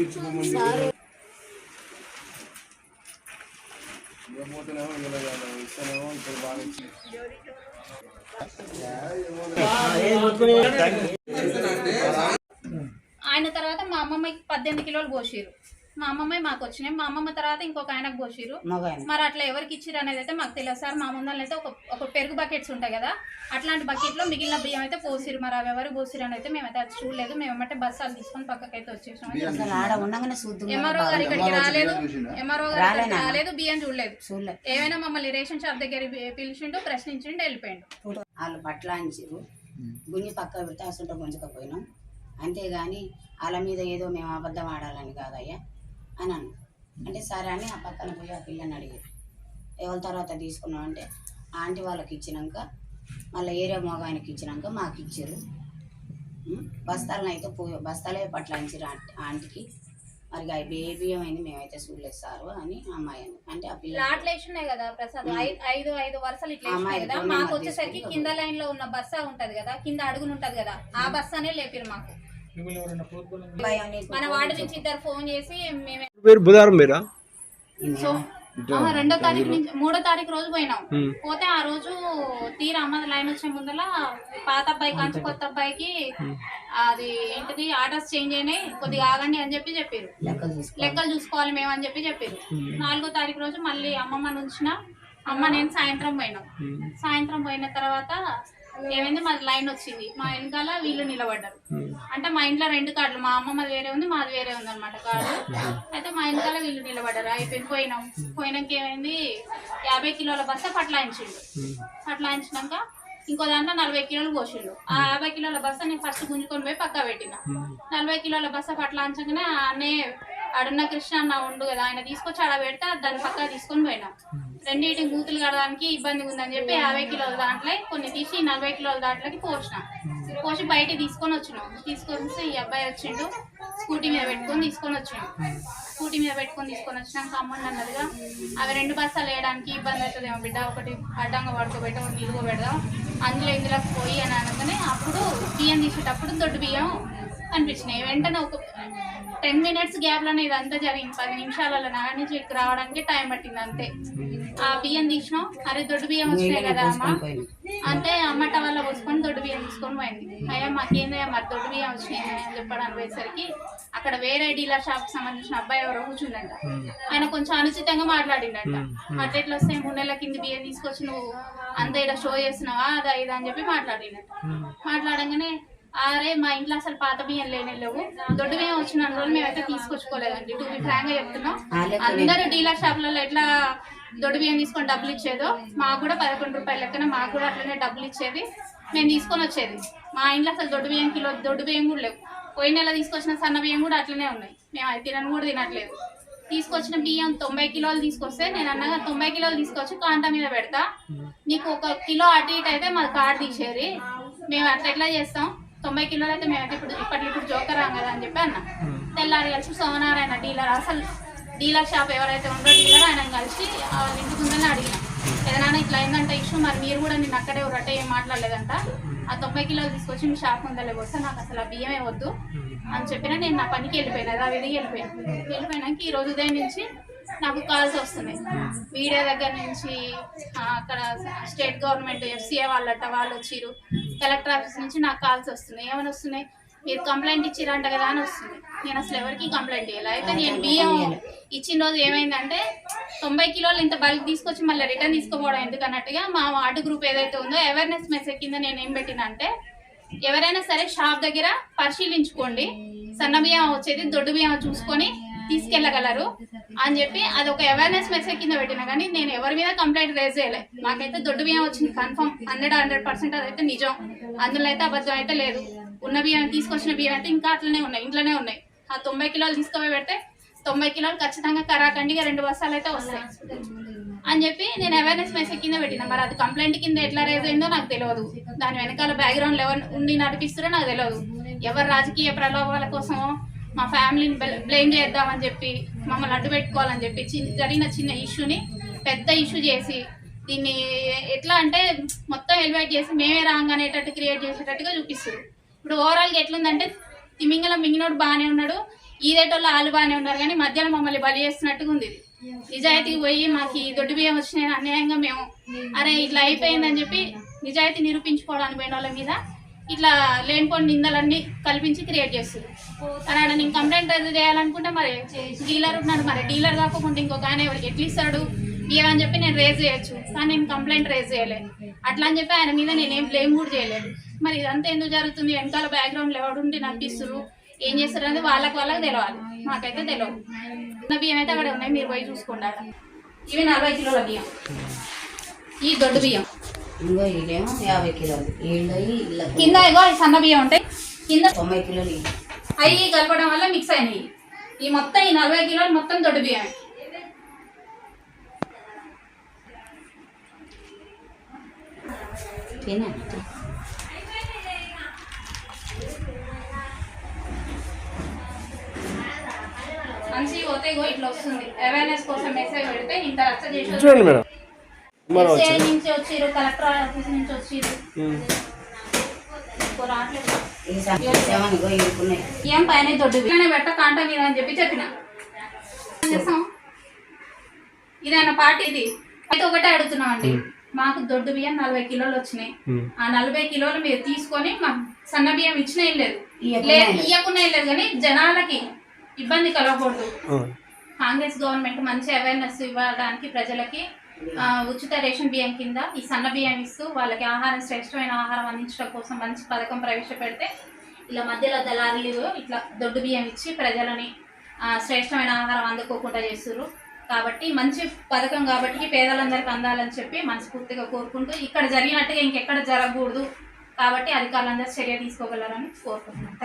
ఇచ్చుకోమని ఇస్తేనేమో ఇప్పుడు బాగా ఆయన తర్వాత మా అమ్మమ్మకి పద్దెనిమిది కిలోలు పోసిరు మా అమ్మమ్మ మాకు వచ్చినాయి. మా అమ్మమ్మ తర్వాత ఇంకొక ఆయనకు పోసిరు మరి అట్లా ఎవరికి ఇచ్చిరు అనేది అయితే మాకు తెలియదు సార్. మా ముందర అయితే ఒక ఒక పెరుగు బకెట్స్ ఉంటాయి కదా అట్లాంటి బకెట్లో మిగిలిన బియ్యం అయితే పోసిరు మరి అవి ఎవరు పోసిరు అని అయితే మేమైతే అది చూడలేదు. మేము ఏమంటే బస్సాలు తీసుకొని పక్కకైతే వచ్చేసాం ఎంఆర్ఓ గారు ఇక్కడికి రాలేదు. ఎంఆర్ఓ గారు రాలేదు. బియ్యం చూడలేదు. చూడలే. ఏమైనా మమ్మల్ని రేషన్ షాప్ దగ్గర పిలిచిండు ప్రశ్నించిండు వెళ్ళిపోయిండు. వాళ్ళు పట్లాంచారు గుంజి పక్క పెడితే అసలు గుంజకపోయినాం అంతేగాని వాళ్ళ మీద ఏదో మేము అబద్ధం ఆడాలని కాదయ్యా. అని అన్న అంటే సరే అని ఆ పక్కన పోయి ఆ పిల్లని అడిగారు. ఎవరి తర్వాత తీసుకున్నాం అంటే ఆంటీ వాళ్ళకి ఇచ్చినాక మళ్ళీ ఏరియా మోగానికి ఇచ్చినాక మాకు ఇచ్చారు? బస్తాలను అయితే పో బస్తాలే పట్లాంచారు ఆంటీ ఆంటీకి. మరి ఆ బేబీ అయింది మేమైతే చూడలేదు సారు అని అమ్మాయి అంది. అంటే ఆ పిల్ల లాట్లు వేసినాయి కదా ప్రసాద్. ఐదు ఐదు వరుసలు ఇట్లా అమ్మాయి వేసినాయి కదా. ఇద్దరు మాకు వచ్చేసరికి కింద లైన్లో ఉన్న బస్సా ఉంటది కదా. కింద అడుగున ఉంటది కదా. ఆ బస్సానే లేపిరు మాకు. మన వార్డు నుంచి ఇద్దరు ఫోన్ చేసి మేమే పేరు బుధారం మీరా? సో ఆ, రెండో తారీఖు నుంచి మూడో తారీఖు రోజు పోయినాం. పోతే ఆ రోజు తీరా అమ్మది లైన్ వచ్చే ముందల పాత అబ్బాయి కంచు కొత్త అబ్బాయికి అది ఏంటిది ఆర్డర్స్ చేంజ్ అయినాయి కొద్దిగా ఆగండి అని చెప్పి చెప్పారు లెక్కలు చూసుకోవాలి. మేము అని చెప్పి చెప్పారు నాలుగో తారీఖు రోజు మళ్ళీ అమ్మమ్మ నుంచిన అమ్మ నేను సాయంత్రం పోయినాం. సాయంత్రం పోయిన తర్వాత ఏమైంది? మాది లైన్ వచ్చింది. మా వెనకాల వీళ్ళు నిలబడ్డారు. అంటే మా ఇంట్లో రెండు కార్డులు మా అమ్మమ్మది వేరే ఉంది మాది వేరే ఉంది అనమాట కార్డు అయితే మా వెనకాల వీళ్ళు నిలబడ్డారు. అయిపోయింది. పోయినాం. పోయినాక ఏమైంది? యాభై కిలోల బస్త పట్లాయించిండు. పట్లాయించినాక ఇంకో దాంట్లో నలభై కిలోలు పోసిండు ఆ యాభై కిలోల బస్త నేను ఫస్ట్ గుంజుకొని పోయి పక్క పెట్టిన. నలభై కిలోల బస్త పట్లాయించగానే అన్నే ఆడున్న కృష్ణ అన్న ఉండు కదా ఆయన తీసుకొచ్చి ఆడ పెడితే దాని పక్క తీసుకొని పోయినాం. రెండింటి మూతులు కడడానికి ఇబ్బంది ఉందని చెప్పి యాభై కిలోల దాంట్లో కొన్ని తీసి నలభై కిలోల దాంట్లోకి పోసినాం. పోసి బయట తీసుకొని వచ్చినాం. తీసుకొని వస్తే ఈ అబ్బాయి వచ్చిండు స్కూటీ మీద పెట్టుకొని తీసుకొని వచ్చిండు స్కూటీ మీద పెట్టుకొని తీసుకొని వచ్చినాక అమ్మండి అన్నదిగా అవి రెండు బస్సాలు వేయడానికి ఇబ్బంది అవుతుందేమో బిడ్డ ఒకటి అడ్డంగా పడుకోబెట్టి ఒకటి నిలువ పెడదాం. అందులో ఇందులోకి పోయి అని అనగానే అప్పుడు బియ్యం తీసేటప్పుడు దొడ్డు బియ్యం కనిపించినాయి. వెంటనే ఒక టెన్ మినిట్స్ గ్యాప్లోనే ఇదంతా జరిగింది. పది నిమిషాలలో నా నుంచి ఇక్కడికి రావడానికి టైం పట్టింది అంతే. ఆ బియ్యం తీసినాం. అరే దొడ్డు బియ్యం వచ్చినాయి కదా అమ్మ. అంటే అమ్మ టవల్లో పోసుకొని దొడ్డు బియ్యం తీసుకొని పోయింది. అయ్యా మాకేందయ్యా మరి దొడ్డు బియ్యం వచ్చినాయి అని చెప్పడానికి పోయేసరికి అక్కడ వేరే డీలర్ షాప్ సంబంధించిన అబ్బాయి ఎవరో కూర్చుండంట. ఆయన కొంచెం అనుచితంగా మాట్లాడిండంట. ఎట్లా వస్తాయి? మూడు నెలల కింద బియ్యం తీసుకొచ్చి నువ్వు అంత ఇక్కడ షో చేస్తున్నావా? అదా ఇదా అని చెప్పి మాట్లాడిండంట. మాట్లాడంగానే అరే మా ఇంట్లో అసలు పాత బియ్యం లేనే లేవు దొడ్డు బియ్యం వచ్చిన రోజులు మేమైతే తీసుకొచ్చుకోలేదండి. టూ బి ఫ్రాంక్గా చెప్తున్నాం. అందరూ డీలర్ షాప్లలో ఎట్లా దొడ్డు బియ్యం తీసుకొని డబ్బులు ఇచ్చేదో మాకు కూడా పదకొండు రూపాయల లెక్కన మాకు కూడా అట్లనే డబ్బులు ఇచ్చేది. మేము తీసుకొని వచ్చేది. మా ఇంట్లో అసలు దొడ్డు బియ్యం కిలో దొడ్డు బియ్యం కూడా లేవు. పోయిన నెల తీసుకొచ్చిన సన్న బియ్యం కూడా అట్లనే ఉన్నాయి. మేము అది తినను కూడా తినట్లేదు. తీసుకొచ్చిన బియ్యం తొంభై కిలోలు తీసుకొస్తే నేను అన్నగా తొంభై కిలోలు తీసుకొచ్చి కాంటా మీద పెడతా. నీకు ఒక కిలో అటు ఇటు అయితే మాది కార్డు తీసేది. మేము అట్లా ఎట్లా చేస్తాం? తొంభై కిలోలు అయితే మేమైతే ఇప్పుడు ఇప్పట్లో ఇప్పుడు జోకర్ రాం కదా అని చెప్పి అన్న. తెల్లారి కలిసి సోమనారాయణ డీలర్ అసలు డీలర్ షాప్ ఎవరైతే ఉందో డీలర్ ఆయన కలిసి వాళ్ళ ఇంటి ముందరనే అడిగిన. ఏదైనా ఇట్లా అయిందంట ఇష్యూ మరి మీరు కూడా నేను అక్కడే ఒకటే ఏం మాట్లాడలేదంట. ఆ తొంభై కిలోలు తీసుకొచ్చి మీ షాప్ ముందర వస్తే నాకు అసలు ఆ బియ్యమే వద్దు అని చెప్పిన నేను నా పనికి వెళ్ళిపోయినా అదా వెళ్ళిపోయాను. వెళ్ళిపోయినాక ఈ రోజు ఉదయం నుంచి నాకు కాల్స్ వస్తున్నాయి. మీడియా దగ్గర నుంచి అక్కడ స్టేట్ గవర్నమెంట్ ఎఫ్సీఏ వాళ్ళట వాళ్ళు వచ్చిర్రు. కలెక్టర్ ఆఫీస్ నుంచి నాకు కాల్స్ వస్తున్నాయి. ఏమైనా వస్తున్నాయి? మీరు కంప్లైంట్ ఇచ్చిరంట కదా అని వస్తుంది. నేను అసలు ఎవరికి కంప్లైంట్ ఇవ్వాలి అయితే నేను బియ్యం ఇచ్చిన రోజు ఏమైందంటే తొంభై కిలోలు ఇంత బల్క్ తీసుకొచ్చి మళ్ళీ రిటర్న్ తీసుకోపోవడం ఎందుకన్నట్టుగా మా వార్డు గ్రూప్ ఏదైతే ఉందో అవేర్నెస్ మెసేజ్ కింద నేను ఏం పెట్టినంటే ఎవరైనా సరే షాప్ దగ్గర పరిశీలించుకోండి. సన్న బియ్యం వచ్చేది దొడ్డు బియ్యం చూసుకొని తీసుకెళ్ళగలరు అని చెప్పి అది ఒక అవేర్నెస్ మెసేజ్ కింద పెట్టిన కానీ నేను ఎవరి మీద కంప్లైంట్ రేజ్ చేయలే. మాకైతే దొడ్డు బియ్యం వచ్చింది కన్ఫర్మ్ హండ్రెడ్ హండ్రెడ్ పర్సెంట్ అదైతే నిజం. అందులో అయితే అబద్ధం అయితే లేదు. ఉన్న బియ్యం తీసుకొచ్చిన బియ్యం అయితే ఇంకా అట్లనే ఉన్నాయి ఇంట్లోనే ఉన్నాయి. ఆ తొంభై కిలోలు తీసుకుపోయి పెడితే తొంభై కిలోలు ఖచ్చితంగా కరాకండిగా రెండు బస్తాలు అయితే వస్తాయి. అని చెప్పి నేను అవేర్నెస్ మెసేజ్ కింద పెట్టిన. మరి అది కంప్లైంట్ కింద ఎట్లా రేజ్ అయిందో నాకు తెలియదు. దాని వెనకాల బ్యాక్గ్రౌండ్ ఎవరు ఉండి నడిపిస్తారో నాకు తెలియదు. ఎవరు రాజకీయ ప్రలోభాల కోసమో మా ఫ్యామిలీని బ్లేమ్ చేద్దామని చెప్పి మమ్మల్ని అడ్డు పెట్టుకోవాలని చెప్పి చిన్న జరిగిన చిన్న ఇష్యూని పెద్ద ఇష్యూ చేసి దీన్ని ఎట్లా అంటే మొత్తం ఎలివేట్ చేసి మేమే రాంగ్ అనేటట్టు క్రియేట్ చేసేటట్టుగా చూపిస్తారు ఇప్పుడు ఓవరాల్గా ఎట్లుందంటే తిమింగల మింగినోడు బాగానే ఉన్నాడు ఈదేటోళ్ళు వాళ్ళు బాగానే ఉన్నారు కానీ మధ్యలో మమ్మల్ని బలి చేస్తున్నట్టుగా ఉంది ఇది. నిజాయితీకి పోయి మాకు ఈ దొడ్డు బియ్యం వచ్చినాయి అన్యాయంగా మేము అరే ఇట్లా అయిపోయిందని చెప్పి నిజాయితీ నిరూపించుకోవడానికి పోయిన వాళ్ళ మీద ఇట్లా లేనిపోని నిందలన్నీ కల్పించి క్రియేట్ చేస్తారు అని ఆడ నేను కంప్లైంట్ రైజ్ చేయాలనుకుంటే మరి డీలర్ ఉన్నాడు మరి డీలర్ కాకుండా ఇంకొక ఆయన ఎవరికి ఎట్లా ఇస్తాడు? ఇవ్వని చెప్పి నేను రేజ్ చేయొచ్చు కానీ నేను కంప్లైంట్ రేజ్ చేయలేదు అట్లా అని చెప్పి ఆయన మీద నేనేం బ్లేమ్ కూడా చేయలేదు. మరి ఇదంతా ఎందుకు జరుగుతుంది? వెనకాల బ్యాక్గ్రౌండ్లో ఎవడుండి నడిపిస్తారు ఏం చేస్తారు అనేది వాళ్ళకి వాళ్ళకి తెలియాలి మాకైతే తెలియదు నా బియ్యం అయితే అక్కడ ఉన్నాయి మీరు పోయి చూసుకోండి ఇవి నలభై కిలోల బియ్యం. ఈ దొడ్డు బియ్యం. ఇంకో ఇల్లేమో యాభై కిలోలు. వీళ్ళు ఇళ్ళ కింద ఇగో ఈ సన్న బియ్యం ఉంటాయి. కింద తొంభై కిలోలు. అవి కలపడం వల్ల మిక్స్ అయినాయి. ఈ మొత్తం ఈ నలభై కిలోలు మొత్తం దొడ్డు బియ్యం తినండి మంచి పోతే ఇట్లా వస్తుంది. అవేర్నెస్ కోసం మెసేజ్ పెడితే ఇంత రచ్చ చేసి చూడండి మేడం. మనం నుంచి వచ్చిర్రు కలెక్టర్ ఆఫీస్ నుంచి ఇరుకున్నాయి ఏం పైన దొడ్డు బియ్యం పెట్ట కాంట మీద అని చెప్పి చెప్పిన. ఇదైనా పార్టీ ఇది. అయితే ఒకటే అడుగుతున్నాం అండి మాకు దొడ్డు బియ్యం నలభై కిలోలు వచ్చినాయి. ఆ నలభై కిలోలు మీరు తీసుకొని మాకు సన్న బియ్యం ఇచ్చిన ఏం లేదు. ఇయ్యకున్నా లేదు కానీ జనాలకి ఇబ్బంది కలగకూడదు. కాంగ్రెస్ గవర్నమెంట్ మంచి అవేర్నెస్ ఇవ్వడానికి ప్రజలకి ఉచిత రేషన్ బియ్యం కింద ఈ సన్న బియ్యం ఇస్తూ వాళ్ళకి ఆహారం శ్రేష్టమైన ఆహారం అందించడం కోసం మంచి పథకం ప్రవేశపెడితే ఇలా మధ్యలో దళారులు ఇట్లా దొడ్డు బియ్యం ఇచ్చి ప్రజలని శ్రేష్టమైన ఆహారం అందుకోకుండా చేస్తున్నారు కాబట్టి మంచి పథకం కాబట్టి పేదలందరికీ అందాలని చెప్పి మనస్ఫూర్తిగా కోరుకుంటూ ఇక్కడ జరిగినట్టుగా ఇంకెక్కడ జరగకూడదు కాబట్టి అధికారులందరూ చర్య తీసుకోగలరని కోరుకుంటున్నాను